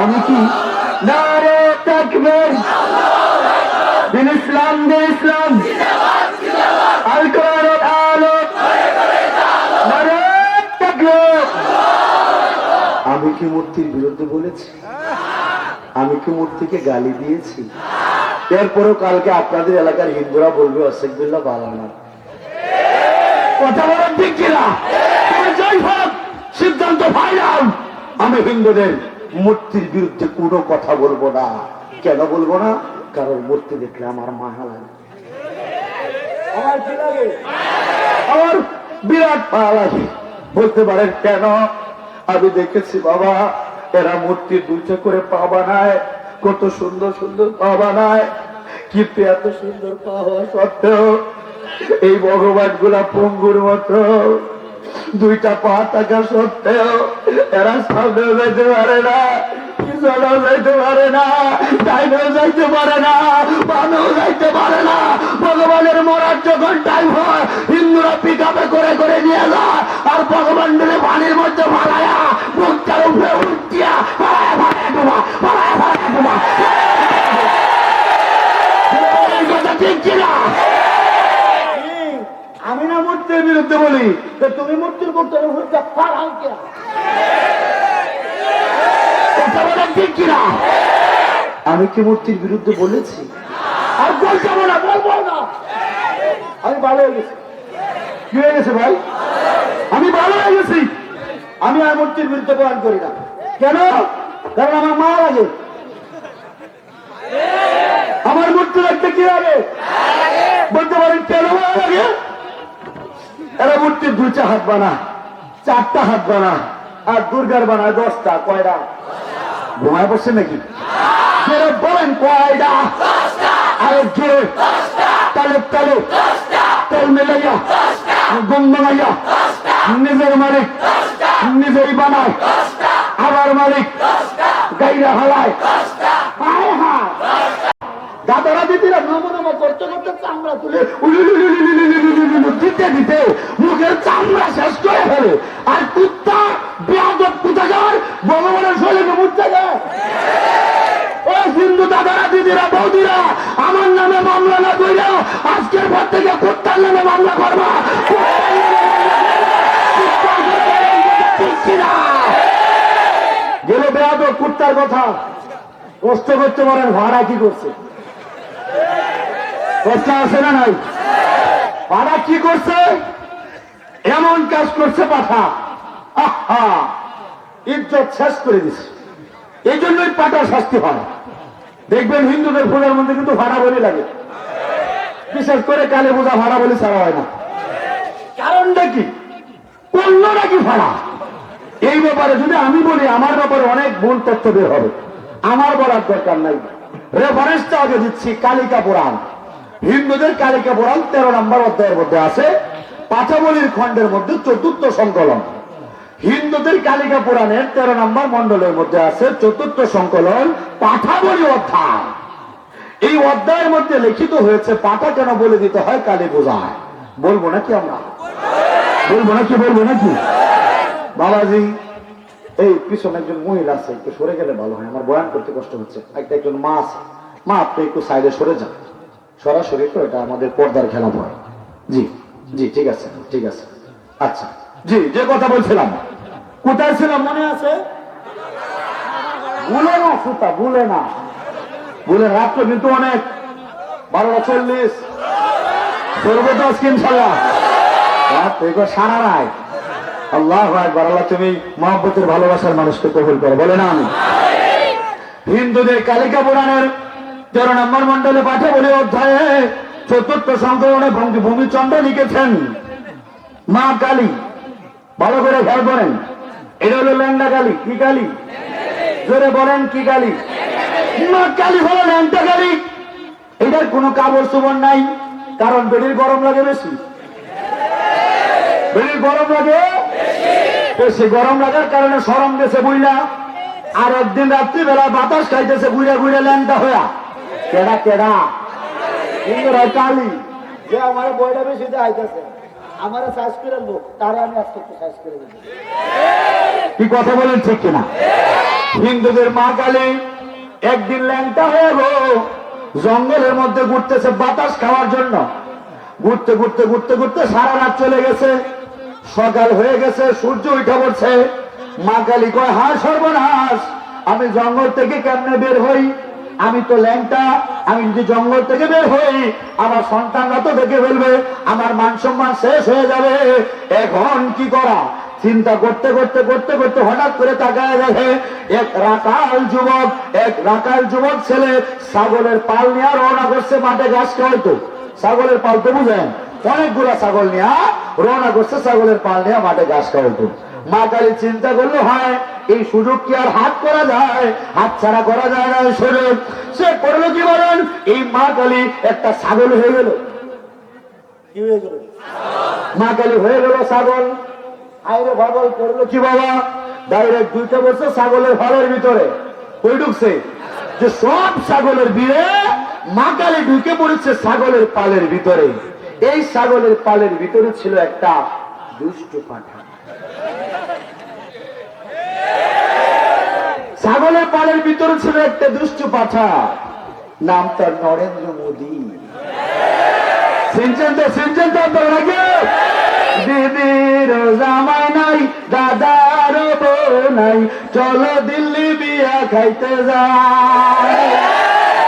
আমি কি নারে তাকবীর? দিন ইসলাম দিন ইসলাম। আল কোরআনের আলো নারে তাকবীর। আমি কি মূর্তির বিরুদ্ধে বলেছি? আমি কি মূর্তিকে গালি দিয়েছি? এরপরও কালকে আপনাদের এলাকার হিন্দুরা বলবে অশেকবিল্লা বালানা কথা বলার দিক কিনা যাই হোক সিদ্ধান্ত ফাইনাল আমি হিন্দুদের মূর্তির বিরুদ্ধে কোনো কথা বলব না। কেন বলব না? কারণ মূর্তি দেখলে আমার মায়া লাগে। আমার বিরাট মায়া লাগে। বলতে পারেন কেন? আমি দেখেছি বাবা, এরা মূর্তির দুইটা করে পা বানায়। কত সুন্দর সুন্দর পা বানায়। কিন্তু এত সুন্দর পা হওয়া সত্ত্বেও এই ভগবানগুলা পঙ্গুর মতো দুইটা পা থাকা সত্ত্বেও এরা সামনে যেতে পারে না যাইতে পারে না ভগবানের মরার হিন্দুরা পিক করে করে নিয়ে যায়, আর ভগবান পানির মধ্যে ফালায়া মুখটার উপরে উঠিয়া ফালায়া ফালায়া ডুবা ফালায়া ফালায়া ডুবা এই কথা ঠিক কিনা আমি না মূর্তির বিরুদ্ধে তুমি মূর্তির কথা বলা ঠিক কিনা? আমি কি মূর্তির বিরুদ্ধে বলেছি? আর বলতে না, বলব না। আমি ভালো হয়ে গেছি। কি হয়ে গেছে ভাই? আমি ভালো হয়ে গেছি। আমি আর মূর্তির বিরুদ্ধে বয়ান করি না। কেন? কারণ আমার মা লাগে। আমার মূর্তি দেখতে কি লাগে? বলতে পারেন কেন ভালো লাগে। এরা মূর্তির দুইটা হাত বানা, চারটা হাত বানা, আর দুর্গার বানা দশটা, কয়টা? ঘুমায় বসছে নাকি? জোরে বলেন কয়টা? আরে জোরে তালে তালে, তেল মেলাইয়া বানাইয়া, নিজের মালিক নিজেরই বানায়, আবার মালিক, গাইরা হালায়। হায় হায়। দাদারা দিদিরা নম করতে করতে চামড়া তুলে দিতে দিতে মুখের চামড়া শেষ করে ফেলে। আর কুত্তা, বেয়াদব কুতাগার বড় শরীরে মুচ্ছে যায় দাদারা দিদিরা বৌদিরা, আমার নামে মামলা না কইরা আজকের পর থেকে কুত্তার নামে মামলা করবা। গেল বেয়াদব কুত্তার কথা। কষ্ট করতে পারেন, ভাড়া কি করছে? কষ্ট আছে না নাই? পাড়া কি করছে? এমন কাজ করছে পাঠা। আহা! ইজ্জত শেষ করে দিছে। এই জন্যই পাটা শাস্তি হয়। দেখবেন হিন্দুদের পূজার মধ্যে কিন্তু ভাড়া বলি লাগে। বিশেষ করে কালী পূজা ভাড়া বলি ছাড়া হয় না। কারণটা কি? করল নাকি ভাড়া? এই ব্যাপারে যদি আমি বলি, আমার ব্যাপারে অনেক ভুল তথ্য বের হবে। আমার বলার দরকার নাই। রেফারেন্সটা আগে দিচ্ছি, কালিকা পুরাণ। হিন্দুদের কালিকা পুরাণ তেরো নম্বর অধ্যায়ের মধ্যে আছে পাঠাবলির খণ্ডের মধ্যে চতুর্থ সংকলন। হিন্দুদের কালিকা পুরাণের তেরো নম্বর মন্ডলের মধ্যে আছে চতুর্থ সংকলন পাঠাবলি অধ্যায়। এই অধ্যায়ের মধ্যে লিখিত হয়েছে পাঠা কেন বলে দিতে হয় কালী পূজায়? বলব নাকি আমরা? বলব নাকি বলব নাকি? বাবাজি, এই পিছনে একজন মহিলা আছে, একটু সরে গেলে ভালো হয়, আমার বয়ান করতে কষ্ট হচ্ছে। একটা একজন মা আছে, মা আপনি একটু সাইডে সরে যান। সরাসরি তো এটা আমাদের পর্দার খেলা পড়ে জি জি, ঠিক আছে ঠিক আছে। আচ্ছা জি, যে কথা বলছিলাম, কোথায় ছিলাম মনে আছে? ভুলে না, সুতা, ভুলে না। ভুলে রাত্র কিন্তু অনেক। বারোটা চল্লিশ। তো আজকে ইনশাল্লাহ। রাত সারা রায় আল্লাহ একবার আল্লাহ তুমি মহব্বতের ভালোবাসার মানুষকে কবুল করো। বলে না আমি। হিন্দুদের কালিকা পুরাণের তেরো নম্বর মন্ডলে পাঠে বলে অধ্যায়ে, চতুর্থ সংকলনে ভূমিচন্দ্র লিখেছেন মা কালী। ভালো করে খেয়াল করেন। এটা হলো ল্যাংডা কালী। কি কালী? জোরে বলেন, কি কালী? মা কালী হলো ল্যাংটা কালী। এটার কোনো কাপড় চোপড় নাই, কারণ বেড়ির গরম লাগে বেশি। বেড়ির গরম লাগে বেশি। গরম লাগার কারণে সরম গেছে বুইলা আর একদিন রাত্রি বেলা বাতাস খাইতেছে বুইরা বুইরা ল্যাংটা হইয়া। কেডা কেডা? কিন্তু কালি যে আমার বইটা বেশি আইতেছে আমার সাইজ করে দেবো তারা আমি আজকে একটু সাইজ করে দেবো। কি কথা বলেন ঠিক কিনা? হিন্দুদের মা কালী একদিন ল্যাংটা হয়ে গো জঙ্গলের মধ্যে ঘুরতেছে বাতাস খাওয়ার জন্য। ঘুরতে ঘুরতে ঘুরতে ঘুরতে সারা রাত চলে গেছে। সকাল হয়ে গেছে সূর্য উঠে পড়ছে। মা কালী কয় হা সর্বনাশ আমি জঙ্গল থেকে কেমনে বের হই? আমি তো ল্যাংটা, আমি যদি জঙ্গল থেকে বের হই, আমার সন্তানরা তো দেখে ফেলবে, আমার মান সম্মান শেষ হয়ে যাবে। এখন কি করা? চিন্তা করতে করতে করতে করতে হঠাৎ করে তাকায় দেখে এক রাকাল যুবক, এক রাকাল যুবক ছেলে ছাগলের পাল নিয়ে রওনা করছে মাঠে ঘাস খাওয়াইতো ছাগলের পাল তো বুঝেন, অনেকগুলা ছাগল নিয়ে রওনা করছে ছাগলের পাল নিয়ে মাঠে ঘাস খাওয়াইতো মা কালী চিন্তা করল হয় এই সুযোগ কি আর হাত করা যায় হাত ছাড়া করা যায় না সুযোগ? সে করল কি বলেন? এই মা কালী একটা ছাগল হয়ে গেল। কি হয়ে গেল? মা কালী হয়ে গেল ছাগল। আইরে পাগল করল কি বাবা? ডাইরেক্ট দুইটা বছর ছাগলের ঘরের ভিতরে। কই ঢুকছে? যে সব ছাগলের বিয়ে মা কালী ঢুকে পড়েছে ছাগলের পালের ভিতরে। এই ছাগলের পালের ভিতরে ছিল একটা দুষ্ট পাঠা। ছাগলের পালের ভিতরে ছিল একটা দুষ্ট পাঠা। নাম তার নরেন্দ্র মোদী। সিনচেন তো সিনচেন তো নাকি? দিদির জামাই নাই, দাদার বউ নাই। চলো দিল্লি বিয়া খাইতে যাই।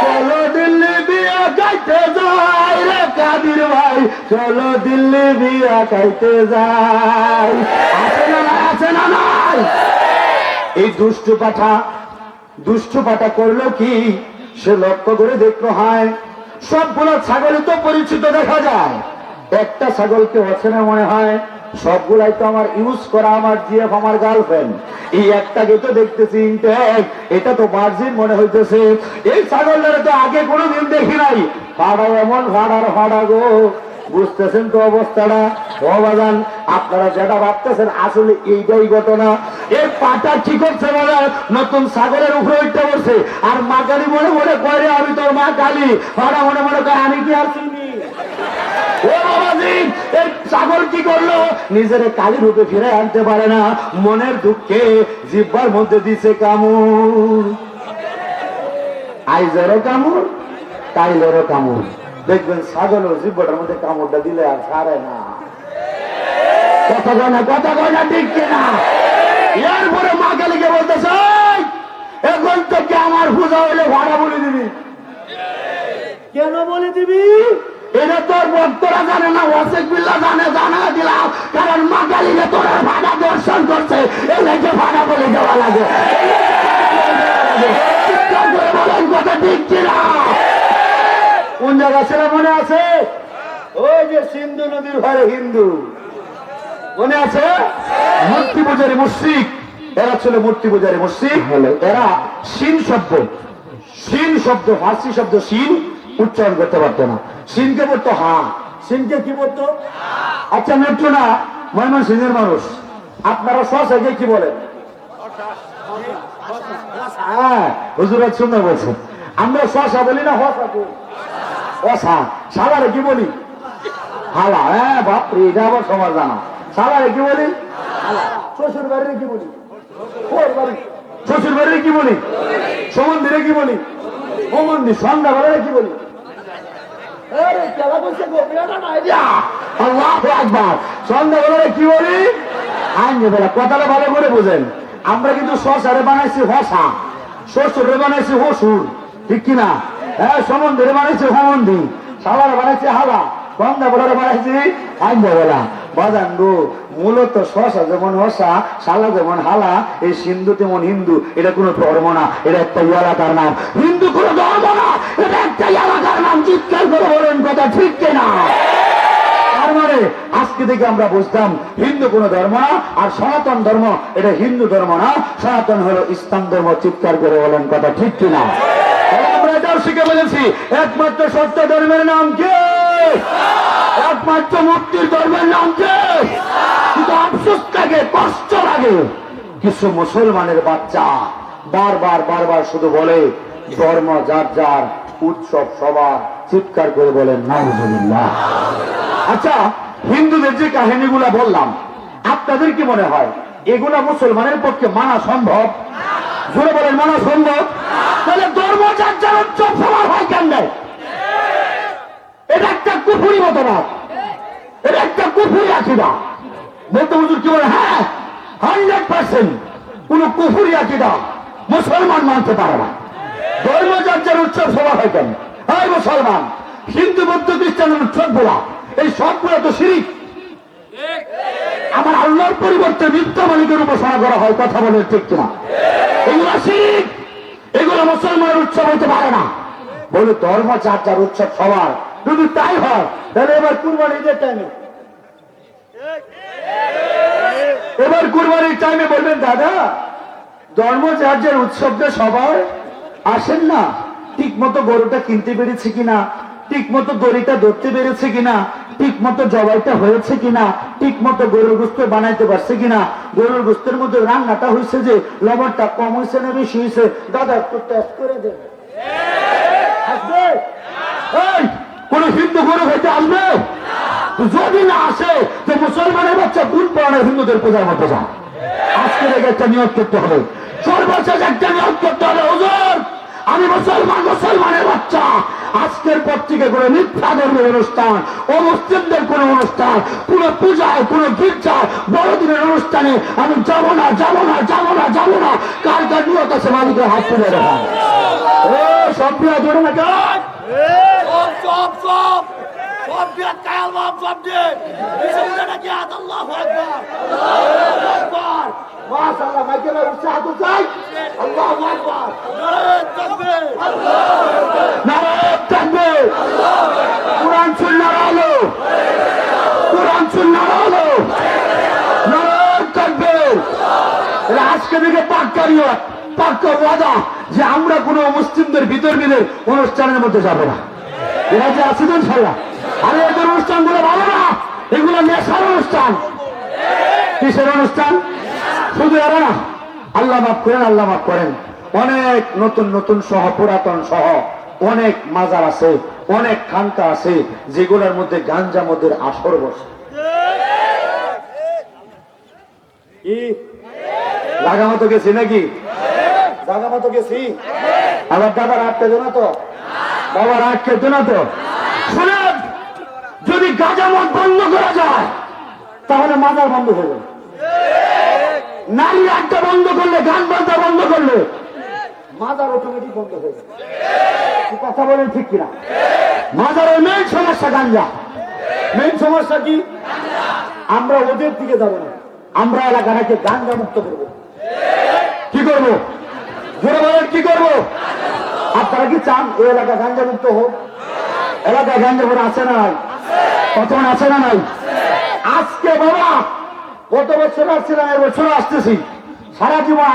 চলো দিল্লি বিয়া খাইতে যাই রে কাদির ভাই। চলো দিল্লি বিয়া খাইতে যাই। আছে না আছে না নাই? এই দুষ্ট পাঠা দুষ্ট পাঠা করল কি? সে লক্ষ্য করে দেখল, হয়, সবগুলো ছাগলই তো পরিচিত দেখা যায়। একটা ছাগলকে অচেনা মনে হয়? সবগুলাই তো আমার ইউজ করা আমার জিএফ, আমার গার্লফ্রেন্ড এই একটাকে তো দেখতেছি ইনটেক এটা তো মার্জিন মনে হইতেছে। এই ছাগলটারে তো আগে কোনোদিন দেখি নাই। ভাড়া এমন ফাড়ার ভাড়া গো। বুঝতেছেন তো অবস্থাটা? ভগবান আপনারা যেটা ভাবতেছেন আসলে এইটাই ঘটনা। এই পাটা কি করছে বলে নতুন সাগরের উপরে উঠতে বসে আর মা কালী মনে মনে করে আমি তোর মা কালী। ওরা মনে মনে করে আমি কি আর ছাগল কি করল? নিজের কালী রূপে ফিরে আনতে পারে না। মনের দুঃখে জিব্বার মধ্যে দিছে কামড়। আইজেরও কামড়, কাইলেরও কামড়। দেখবেন ছাগল ও জিব্বটার মধ্যে কামড়টা দিলে আর ছাড়ে না। কথা কয় না কথা কয় না ঠিক কিনা? এরপরে মা কালীকে বলতেছে এখন থেকে আমার পূজা হইলে ভাড়া বলে দিবি। কেন বলে দিবি? এটা তোর ভক্তরা জানে না ওয়াসেক বিল্লা জানে জানা দিলাম কারণ মা কালীকে তোর ভাড়া দর্শন করছে এলাকে ভাড়া বলে দেওয়া লাগে কথা ঠিক কিনা? কোন জায়গা ছিল মনে আছে? ওই যে সিন্ধু নদীর ঘরে হিন্দু। মনে আছে? মূর্তি পূজারী মুশ্রিক। এরা ছিল মূর্তি পূজারী মুশ্রিক। এরা সিন শব্দ। সিন শব্দ ফার্সি শব্দ সিন উচ্চারণ করতে পারতো না। সিনকে বলতো হা। সিনকে কি বলতো? আচ্ছা মেট্রো না ময়মন সিংহের মানুষ। আপনারা সসাকে কি বলেন? হ্যাঁ হুজুরাত সুন্দর বলছেন। আমরা শশা বলি না হসা বলি। অসা সালারে কি বলি? হালা হ্যাঁ বাপরে, এটা আবার সবার জানা। সালারে কি বলি? শ্বশুর বাড়ির কি বলি? শ্বশুর বাড়ির কি বলি? সমন্দিরে কি বলি? সমন্দির সন্ধ্যা বেলায় কি বলি? কি বলি? আইন কথাটা ভালো করে বুঝেন। আমরা কিন্তু শশারে বানাইছি হসা। শ্বশুরে বানাইছি হসুর। ঠিক কিনা? হ্যাঁ বানাইছি সালারে বানাইছি হালা মানে আজকে থেকে আমরা বুঝতাম, হিন্দু কোন ধর্ম না, আর সনাতন ধর্ম, এটা হিন্দু ধর্ম না। সনাতন হলো ইসলাম ধর্ম, চিৎকার করে বলেন, কথা ঠিক কিনা? শিখে বলেছি, একমাত্র সত্য ধর্মের নাম কি? একমাত্র মুক্তির ধর্মের নাম কি? কিন্তু আফসোস লাগে, কষ্ট লাগে। কিছু মুসলমানের বাচ্চা বারবার বারবার শুধু বলে, ধর্ম যার যার, উৎসব সবার, চিৎকার করে বলেন নাউজুবিল্লাহ। আচ্ছা হিন্দুদের যে কাহিনীগুলা বললাম, আপনাদের কি মনে হয়, এগুলা মুসলমানের পক্ষে মানা সম্ভব? জোরে বলেন, মনে সম্ভব? তাহলে ধর্মযাত্রার উৎসব সবার হয় কেন এটা একটা কুফুরি মতবাদ এটা একটা কুফুরি আকিদা। বলতে হুজুর কি বলে? হ্যাঁ হান্ড্রেড পার্সেন্ট কোন কুফুরি আকিদা মুসলমান মানতে পারে না। ধর্মযাত্রার উৎসব সভা হয় কেন? হ্যাঁ মুসলমান। হিন্দু, বৌদ্ধ খ্রিস্টানের উৎসব বলা এই সবগুলো তো শিরিক। আমার আল্লাহর পরিবর্তে মিথ্যা মালিকের উপাসনা করা হয়, কথা বলে ঠিক কিনা? এগুলো শিরিক। এগুলো মুসলমানের উৎসব হতে পারে না। বলে ধর্ম যার যার উৎসব সবার। যদি তাই হয়, তাহলে এবার কুরবানি ঈদের টাইমে এবার কুরবানির টাইমে বলবেন, দাদা, ধর্ম যার যার উৎসবটা সবার, আসেন না। ঠিক মতো গরুটা কিনতে পেরেছে কিনা? ঠিক মতো দড়িটা ধরতে পেরেছে কিনা? ঠিক মতো জবাইটা হয়েছে কিনা? ঠিক মতো গরুর গুস্ত বানাইতে পারছে কিনা? গরুর গুস্তের মধ্যে রান্নাটা হয়েছে যে, লবণটা কম হয়েছে না বেশি হয়েছে দাদা, একটু টেস্ট করে দেবে কোন হিন্দু গরু খেতে আসবে? যদি না আসে, তো মুসলমানের বাচ্চা কোন পড়ানোর হিন্দুদের পূজার মতো যা। আজকে থেকে একটা নিয়োগ করতে হবে। সর্বশেষ একটা নিয়োগ করতে হবে, হুজুর। আমি মুসলমান, মুসলমানের বাচ্চা। আজকের পর থেকে কোনো মিথ্যা ধর্মের অনুষ্ঠান অমুসলিমদের কোনো অনুষ্ঠান কোনো পূজায় কোনো গির্জায় বড়দিনের অনুষ্ঠানে আমি যাব না যাব না যাব না যাব না। কার কার নিয়ত আছে মালিকের হাত তুলে ও সব ধরে না যাক। সব সব সব। সব কায়াল বাপ সব দিয়ে। বিসমিল্লাহ নাকি আদ আল্লাহু আকবার। আল্লাহু আকবার। মাশাআল্লাহ মাইকেল উৎসাহ তো চাই। আল্লাহু আকবার। নারে তাকবীর নারায়ণ থাকবে কোরআন সুন্নার আলো কোরআন সুন্নার আলো নারায়ণ থাকবে এটা আজকে থেকে পাক্কা নিয়ত পাক্কা ওয়াদা যে আমরা কোনো মুসলিমদের বিতর্মীদের অনুষ্ঠানের মধ্যে যাব না। এরা যে আছে তো ইনশাল্লাহ। আরে এদের অনুষ্ঠানগুলো ভালো না, এগুলো নেশার অনুষ্ঠান। কিসের অনুষ্ঠান? শুধু এরা না। আল্লাহ মাফ করেন, আল্লাহ মাফ করেন। অনেক নতুন নতুন সহ, পুরাতন সহ অনেক মাজার আছে, অনেক খানকা আছে, যেগুলোর মধ্যে গাঞ্জা মদের আসর বসে। মতো গেছি নাকি? জাগা মতো গেছি আবার দাদার আটকে না তো? বাবার আটকে না তো? শুনেন যদি গাঁজা মদ বন্ধ করা যায়, তাহলে মাজার বন্ধ হয়ে যাবে। নারী আড্ডা বন্ধ করলে, গান বাজনা বন্ধ করলে, মাজার অটোমেটিক বন্ধ হয়ে যাবে। কথা বলেন ঠিক কিনা? মাজারের মেন সমস্যা গাঞ্জা মেন সমস্যা কি? আমরা ওদের দিকে যাব না। আমরা এলাকাটাকে গাঞ্জা মুক্ত করব। কি করব? বলেন, কি করব? আপনারা কি চান এই এলাকা হোক? এলাকায় আছে না নাই? আছে না নাই? আজকে বাবা, গত বছর বছর আসতেছি। সারা জীবন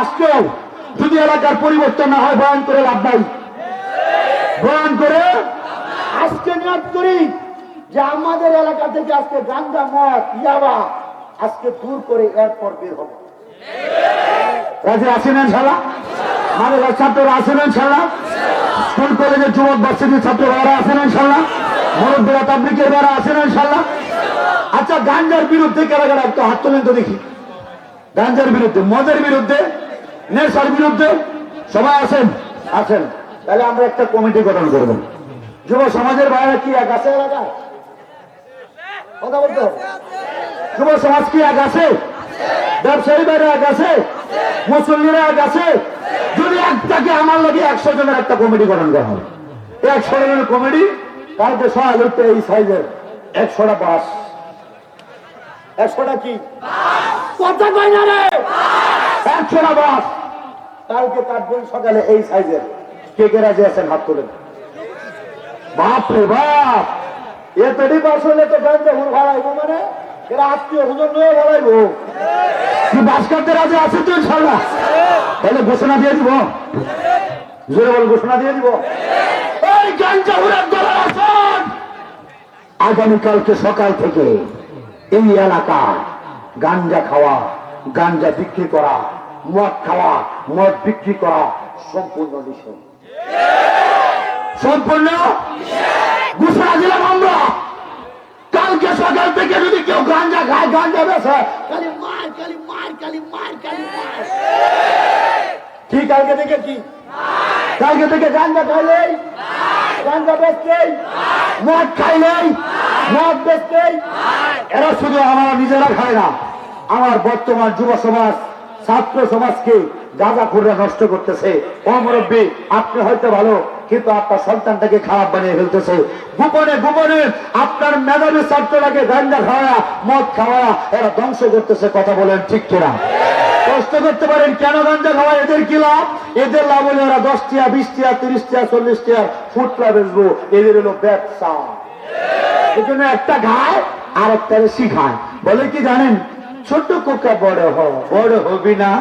যদি এলাকার পরিবর্তন না হয়, বয়ান করে লাভ নাই। বয়ান করে আজকে নিয়োগ করি যে আমাদের এলাকা থেকে আজকে গাঞ্জা মদ ইয়াবা, আজকে দূর করে এরপর বের হবে। রাজি আছেন ইনশাল্লাহ মানে ছাত্ররা আছেন ইনশাল্লাহ স্কুল কলেজের যুবক ভার্সিটির ছাত্র ভাইরা ইনশাল্লাহ মুরব্বীরা তাবলিকের ভাইরা আছেন ইনশাল্লাহ আচ্ছা গাঞ্জার বিরুদ্ধে কারা কারা একটু হাত তোলেন তো দেখি। গাঞ্জার বিরুদ্ধে, মদের বিরুদ্ধে, নেশার বিরুদ্ধে? সবাই আছেন আছেন তাহলে আমরা একটা কমিটি গঠন করব। যুব সমাজের বাইরে কি এক আছে এলাকায়? কথা বলতে যুব সমাজ কি এক আছে? ব্যবসায়ী বাইরে এক আছে, মুসল্লিরা এক আছে। যদি একটাকে আমার লাগে একশো জনের একটা কমিটি গঠন করা হবে। একশো জনের কমিটি কালকে সহায় হচ্ছে এই সাইজের একশোটা বাস। একশোটা কি? কথা কয় না রে। একশোটা বাস। কালকে কাটবেন সকালে এই সাইজের। কে কে রাজি আছেন হাত তুলেন। বাপ রে বাপ! এতটি বাস হলে তো গাঞ্জা ভুল ভাড়াইবো মানে? এরা আত্মীয় হুজুর নিয়ে ভাড়াইবো কি বাস কাটতে আছে তো ইনশাল্লাহ তাহলে ঘোষণা দিয়ে দিব। জোরে বল ঘোষণা দিয়ে দিব। এই গাঞ্জা হুরার দলের আসন! আগামীকালকে সকাল থেকে এই এলাকায় গাঞ্জা খাওয়া গাঞ্জা বিক্রি করা মদ খাওয়া মদ বিক্রি করা সম্পূর্ণ নিষেধ। সম্পূর্ণ? ঘোষণা দিলাম আমরা। কালকে সকাল থেকে যদি কেউ গাঞ্জা খায়, গাঞ্জা বেছে, খালি মার খালি মার খালি মার, খালি কি, কালকে থেকে কি? কালকে থেকে গাঞ্জা খাইলেই গাঞ্জা বেচলেই মদ খাইলেই মদ বেচলেই এরা শুধু আমার নিজেরা খায় না। আমার বর্তমান যুব সমাজ, ছাত্র সমাজকে গাঁজা খুঁড়ে নষ্ট করতেছে। অমরব্বী আপনি হয়তো ভালো, কিন্তু আপনার সন্তানটাকে খারাপ বানিয়ে ফেলতেছে। গোপনে গোপনে আপনার মেধাবী ছাত্রটাকে গাঞ্জা খাওয়া, মদ খাওয়া, এরা ধ্বংস করতেছে, কথা বলেন ঠিক কিনা? কষ্ট করতে পারেন, কেন গাঞ্জা খাওয়া? এদের কি লাভ? এদের লাভ হলে ওরা দশ টিয়া বিশ টিয়া তিরিশ টিয়া চল্লিশ টিয়া ফুটলা এদের হলো ব্যবসা। এই জন্য একটা খায় আর একটা শিখায়। বলে কি জানেন? ছোট কোকা বড় হ, বড় হবি না।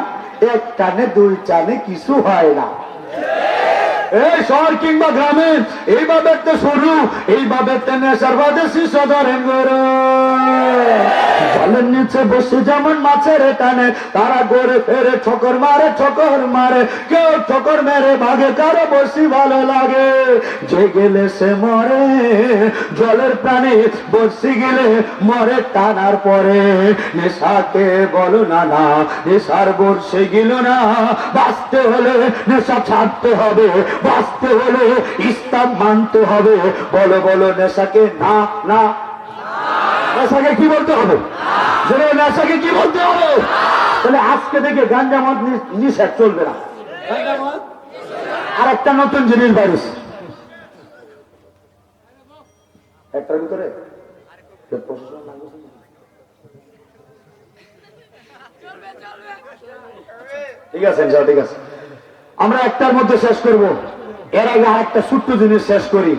এক টানে দুই টানে কিছু হয় না। এই শহর কিংবা গ্রামে তো শুরু ধরেন জলের নিচে বসে যেমন মাছের টানে, তারা গড়ে ফেরে, ঠকর মারে ঠকর মারে। কেউ ঠকর মেরে, ভাগে কারও বসি ভালো লাগে। যে গেলে সে মরে, জলের প্রাণী বসি গেলে মরে টানার পরে। নেশাকে বলো না না, নেশার বসে গেল না। বাঁচতে হলে নেশা ছাড়তে হবে। বাঁচতে হলে ইসলাম মানতে হবে। বলো বলো নেশাকে না না। নেশাকে কি বলতে হবে? নেশাকে কি বলতে হবে? তাহলে আজকে থেকে গাঞ্জা মদ নিষেধ চলবে না। আর একটা নতুন জিনিস বাইরে একটার ভিতরে। ঠিক আছে ঠিক আছে। আমরা একটার মধ্যে শেষ করব। এর আগে আরেকটা ছোট্ট জিনিস শেষ করি।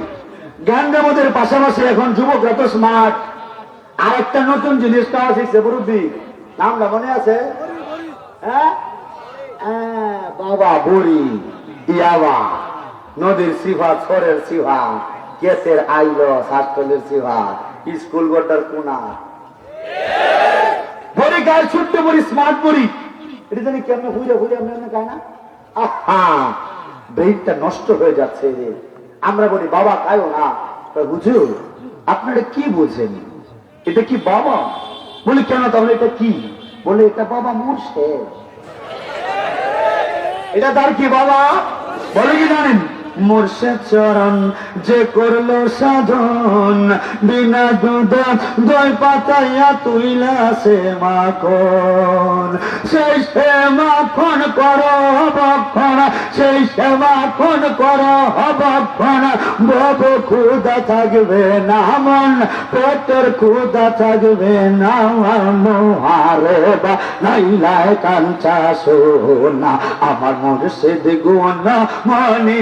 জ্ঞানদামদের পাশাপাশি এখন যুবকরা তো স্মার্ট আর একটা নতুন জিনিস পাওয়া মুরব্বী নামটা মনে আছে? হ্যাঁ? হ্যাঁ, বাবা বুড়ি ইয়াবা। নদীর সিফা ছোরের সিফা কেসের আইলো সিফা স্কুল গোটার কোনা। বড়ি গায়ে ছোট্ট বড়ি স্মার্ট বড়ি? এটা জানি কেমন হুইরে হুইরে আমরা খায় না? আহা নষ্ট হয়ে যাচ্ছে। আমরা বলি, বাবা খায়ও না। হুজুর, আপনারা কি বলছেন এটা কি বাবা? বলি, কেন তাহলে এটা কি? বলে, এটা বাবা মুর্শেদ। এটা তার কি বাবা? বলে কি জানেন? মুর্শেদ চরণ যে করল সাধন, বিনা দুধ দই পাতাইয়া তুইলা সে মাখন। সেই সে মাখন কর বক্ষণ সেই সে মাখন কর বক্ষণ বব ক্ষুদা থাকবে না মন, পেটের খুদা থাকবে না মোহারে বা, নাইলায় কাঞ্চা সোনা, আমার মুর্শিদ গুণ মনি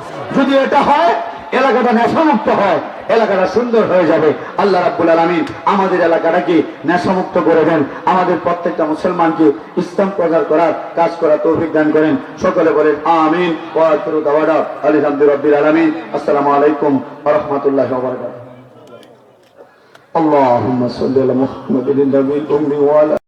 যদি এটা হয়, এলাকাটা নেশামুক্ত হয়, এলাকাটা সুন্দর হয়ে যাবে। আল্লাহ রাব্বুল আলামিন আমাদের এলাকাটাকে নেশামুক্ত করে দেন। আমাদের প্রত্যেকটা মুসলমানকে ইসলাম প্রচার করার, কাজ করার তৌফিক দান করেন। সকলে বলেন, আমিন। আলহামদুলিল্লাহি রাব্বিল আলামিন। আসসালামু আলাইকুম রাহমাতুল্লাহি ওয়া